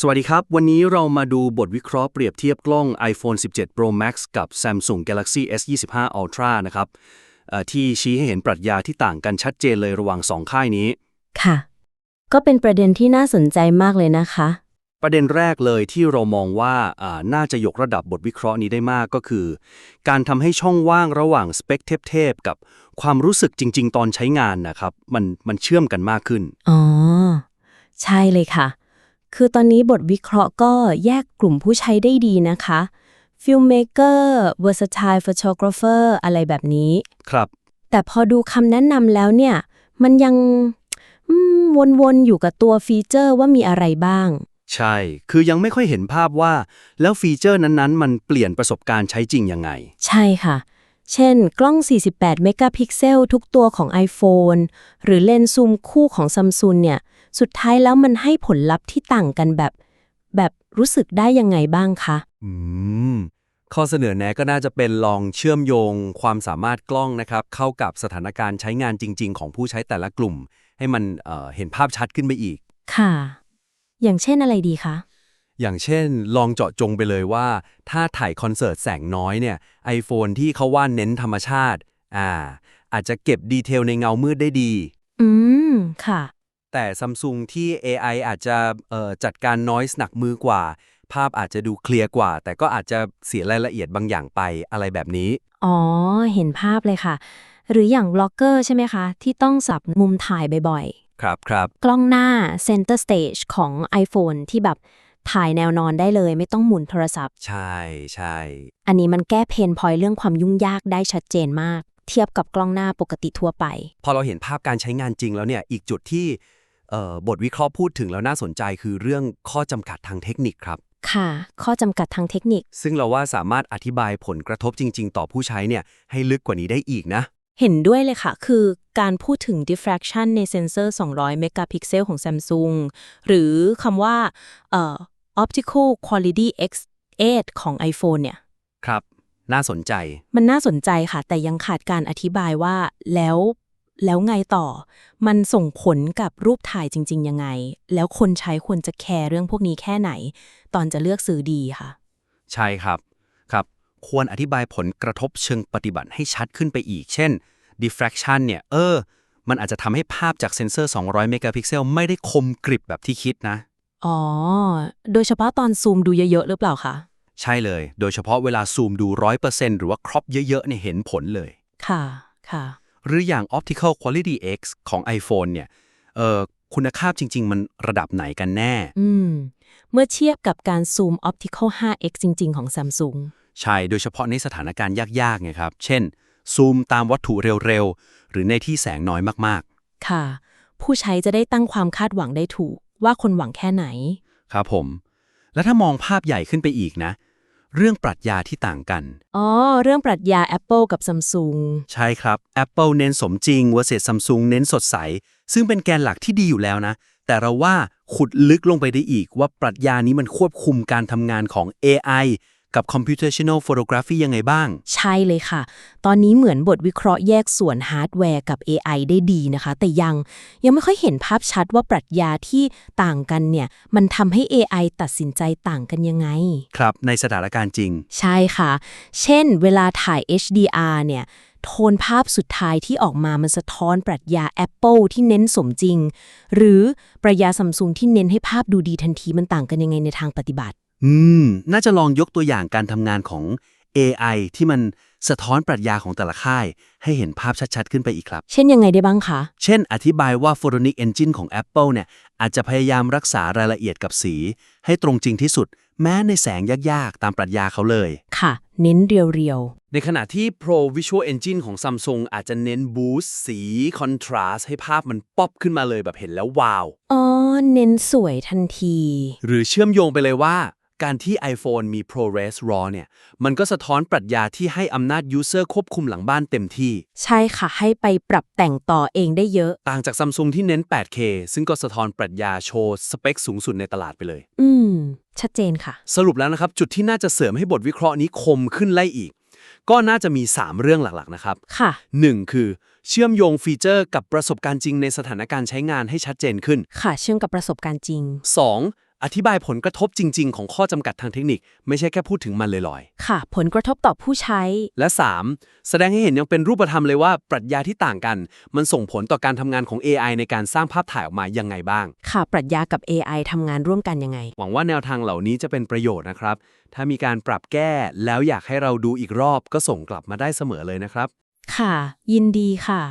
สวัสดีครับ วันนี้เรามาดูบทวิเคราะห์เปรียบเทียบกล้อง iPhone 17 Pro Max กับ Samsung Galaxy S25 Ultra นะครับเอ่อที่ชี้ให้เห็นปรัชญาที่ต่างกันชัดเจนเลยระหว่าง 2 ค่ายนี้ ค่ะ ก็เป็นประเด็นที่น่าสนใจมากเลยนะคะ ประเด็นแรกเลยที่เรามองว่าอ่าน่าจะยกระดับบทวิเคราะห์นี้ได้มากก็คือ การทำให้ช่องว่างระหว่างสเปคเทพๆกับความรู้สึกจริง ๆ ตอนใช้งานนะครับ มันมันเชื่อมกันมากขึ้นอ๋อใช่เลยค่ะ คือตอนนี้บทวิเคราะห์ก็แยกกลุ่มผู้ใช้ได้ดีนะคะ filmmaker versatile photographer อะไรแบบนี้ ครับ แต่พอดูคำแนะนำแล้วเนี่ย มันยังอืมวนๆอยู่กับตัวฟีเจอร์ว่ามีอะไรบ้าง ใช่ คือยังไม่ค่อยเห็นภาพว่า แล้วฟีเจอร์นั้นๆ มันเปลี่ยนประสบการณ์ใช้จริงยังไง ใช่ค่ะ เช่น กล้อง 48 เมกะพิกเซลทุกตัวของ iPhone หรือเลนส์ซูมคู่ของ Samsung เนี่ย สุดท้ายแล้วมันให้ผลลัพธ์ที่ต่างกันแบบ แบบรู้สึกได้ยังไงบ้างคะ อืม ข้อเสนอแนะก็น่าจะเป็นลองเชื่อมโยงความสามารถกล้องนะครับ เข้ากับสถานการณ์ใช้งานจริง ๆ ของผู้ใช้แต่ละกลุ่ม ให้มันเอ่อเห็นภาพชัดขึ้นไปอีก ค่ะ อย่างเช่นอะไรดีคะ อย่างเช่น ลองเจาะจงไปเลยว่า ถ้าถ่ายคอนเสิร์ตแสงน้อยเนี่ย iPhone ที่เขาว่าเน้นธรรมชาติ อ่า อาจจะเก็บดีเทลในเงามืดได้ดี อืม ค่ะ แต่ Samsung ที่ AI อาจจะเอ่อจัดการ noise หนักมือกว่า ภาพอาจจะดูเคลียร์กว่า แต่ก็อาจจะเสียรายละเอียดบางอย่างไปอะไรแบบนี้ อ๋อ เห็นภาพเลยค่ะ หรืออย่างบล็อกเกอร์ใช่ไหมคะ ที่ต้องสับมุมถ่ายบ่อยครับครับๆกล้องหน้า Center Stage ของ iPhone ที่แบบถ่ายแนวนอนได้เลยไม่ต้องหมุนโทรศัพท์ ใช่ใช่อันนี้มันแก้เพนพอยเรื่องความยุ่งยากได้ชัดเจนมาก เทียบกับกล้องหน้าปกติทั่วไป พอเราเห็นภาพการใช้งานจริงแล้วเนี่ย อีกจุดที่เอ่อ บทวิเคราะห์พูดถึงแล้วน่าสนใจคือเรื่องข้อจำกัดทางเทคนิคครับ ค่ะ ข้อจำกัดทางเทคนิค ซึ่งเราว่าสามารถอธิบายผลกระทบจริง ๆ ต่อผู้ใช้เนี่ยให้ลึกกว่านี้ได้อีกนะ เห็นด้วยเลยค่ะ คือการพูดถึง diffraction ในเซนเซอร์ 200 เมกะพิกเซลของ Samsung หรือคำว่าเอ่อ optical quality x8 ของ iPhone เนี่ย ครับ น่าสนใจ มันน่าสนใจค่ะ แต่ยังขาดการอธิบายว่าแล้ว แล้วไงต่อ มันส่งผลกับรูปถ่ายจริง ๆ ยังไง แล้วคนใช้ควรจะแคร์เรื่องพวกนี้แค่ไหน ตอนจะเลือกซื้อดีค่ะ ใช่ครับ ครับ ควรอธิบายผลกระทบเชิงปฏิบัติให้ชัดขึ้นไปอีก เช่น diffraction เนี่ย เออ มันอาจจะทำให้ภาพจากเซ็นเซอร์ 200 เมกะพิกเซลไม่ได้คมกริบแบบที่คิดนะ อ๋อ โดยเฉพาะตอนซูมดูเยอะๆ หรือเปล่าคะ ใช่เลย โดยเฉพาะเวลาซูมดู 100%หรือว่าครอปเยอะๆเนี่ยเห็นผลเลย ค่ะ ค่ะ หรืออย่าง Optical Quality X ของ iPhone เนี่ยเอ่อคุณภาพจริง ๆ มันระดับไหนกันแน่ อืม เมื่อเทียบกับการซูม optical 5x จริง ๆ ของ Samsung ใช่ โดยเฉพาะในสถานการณ์ยากๆไงครับ เช่น ซูมตามวัตถุเร็ว ๆ หรือในที่แสงน้อยมากค่ะ ผู้ใช้จะได้ตั้งความคาดหวังได้ถูก ว่าคนหวังแค่ไหนๆครับผม แล้วถ้ามองภาพใหญ่ขึ้นไปอีกนะ เรื่องปรัชญาที่ต่างกัน อ๋อ เรื่องปรัชญา Apple กับ Samsung ใช่ครับ Apple เน้นสมจริง versus Samsung เน้นสดใส ซึ่งเป็นแกนหลักที่ดีอยู่แล้วนะ แต่เราว่าขุดลึกลงไปได้อีกว่าปรัชญานี้มันควบคุมการทำงานของ AI กับ computational photography ยังไงบ้าง ใช่เลยค่ะ ตอนนี้เหมือนบทวิเคราะห์แยกส่วนฮาร์ดแวร์กับ AI ได้ดีนะคะ แต่ยังยังไม่ค่อยเห็นภาพชัดว่าปรัชญาที่ต่างกันเนี่ย มันทำให้ AI ตัดสินใจต่างกันยังไง ครับ ในสถานการณ์จริง ใช่ค่ะ เช่น เวลาถ่าย HDR เนี่ยโทนภาพสุดท้ายที่ออกมามันสะท้อนปรัชญา Apple ที่เน้นสมจริง หรือปรัชญาซัมซุงที่เน้นให้ภาพดูดีทันทีมันต่างกันยังไงในทางปฏิบัติ อืม น่าจะลองยกตัวอย่างการทำงานของ AI ที่มันสะท้อนปรัชญาของแต่ละค่าย ให้เห็นภาพชัดๆ ขึ้นไปอีกครับ เช่นยังไงได้บ้างคะ เช่น อธิบายว่า Photonic Engine ของ Apple เนี่ย อาจจะพยายามรักษารายละเอียดกับสี ให้ตรงจริงที่สุด แม้ในแสงยากๆ ตามปรัชญาเขาเลย ค่ะ เน้นเรียวในขณะที่ Pro Visual Engine ของ Samsung อาจจะเน้น Boost สี Contrast ให้ภาพมันป๊อปขึ้นมาเลยแบบเห็นแล้วว้าว ๆ อ๋อ เน้นสวยทันที หรือเชื่อมโยงไปเลยว่า การที่ iPhone มี ProRes RAW เนี่ย มันก็สะท้อนปรัชญาที่ให้อำนาจ User ควบคุมหลังบ้านเต็มที่ ใช่ค่ะ ให้ไปปรับแต่งต่อเองได้เยอะ ต่างจาก Samsung ที่เน้น 8K ซึ่งก็สะท้อนปรัชญาโชว์ สเปคสูงสุดในตลาดไปเลย อืม ชัดเจนค่ะ สรุปแล้วนะครับ จุดที่น่าจะเสริมให้บทวิเคราะห์นี้คมขึ้นไล่อีก ก็น่าจะมี 3 เรื่องหลักๆนะครับค่ะ 1. คือ เชื่อมโยงฟีเจอร์กับประสบการณ์จริงในสถานการณ์ใช้งานให้ชัดเจนขึ้น ค่ะ เชื่อมกับประสบการณ์จริง 2. อธิบายผลกระทบจริง ๆ ของข้อจำกัดทางเทคนิค ไม่ใช่แค่พูดถึงมันลอยค่ะ ผลกระทบต่อผู้ใช้ ๆและ 3. แสดงให้เห็นยังเป็นรูปธรรมเลยว่าปรัชญาที่ต่างกัน มันส่งผลต่อการทำงานของ AI ในการสร้างภาพถ่ายออกมายังไงบ้าง ค่ะ ปรัชญากับ AI ทำงานร่วมกันยังไง หวังว่าแนวทางเหล่านี้จะเป็นประโยชน์นะครับ ถ้ามีการปรับแก้แล้วอยากให้เราดูอีกรอบก็ส่งกลับมาได้เสมอเลยนะครับ ค่ะ ยินดีค่ะ